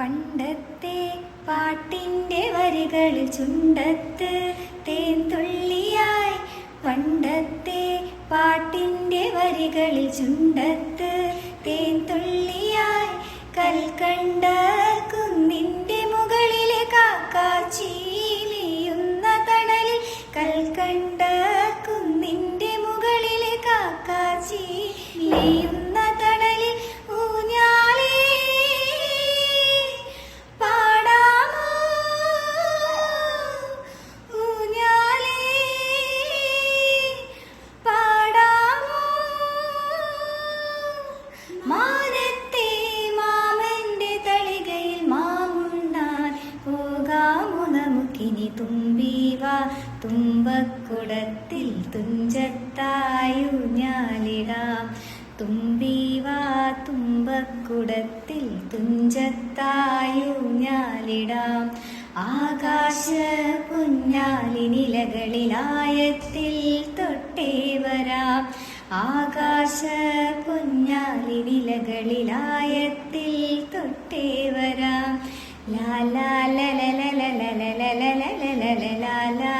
പണ്ടത്തെ പാട്ടിന്റെ വരികൾ ചുണ്ടത്ത് തേന്തുള്ളിയായി പണ്ടത്തെ പാട്ടിന്റെ വരികൾ ചുണ്ടത്ത് തേന്തുള്ളിയായി കൽക്കണ്ട കുന്നിന്റെ മുകളിലെ കാക്കാച്ചീലിയുന്ന തണലിൽ കൽക്കണ്ട കുന്നിന്റെ മുകളിലെ കാക്കാച്ചീലിയുന്ന മാനത്തെ മാമന്റെ തളികയിൽ മാമുണ്ണാൻ പോകാമോ നമുക്കിനി തുമ്പീവ. തുമ്പക്കുടത്തിൽ തുഞ്ചത്തായൂഞ്ഞാലിടാം തുമ്പീവ തുമ്പക്കുടത്തിൽ തുഞ്ചത്തായൂഞ്ഞാലിടാം ആകാശ പൊന്നാലിനിലകളിലായത്തിൽ തൊട്ടേ വരാം. ആകാശ പൊന്നാലി വിലകളിലായത്തിൽ തൊട്ടേ വരാം ലാ ലാ ലല ലല ലല ലല ലല ലല ലാ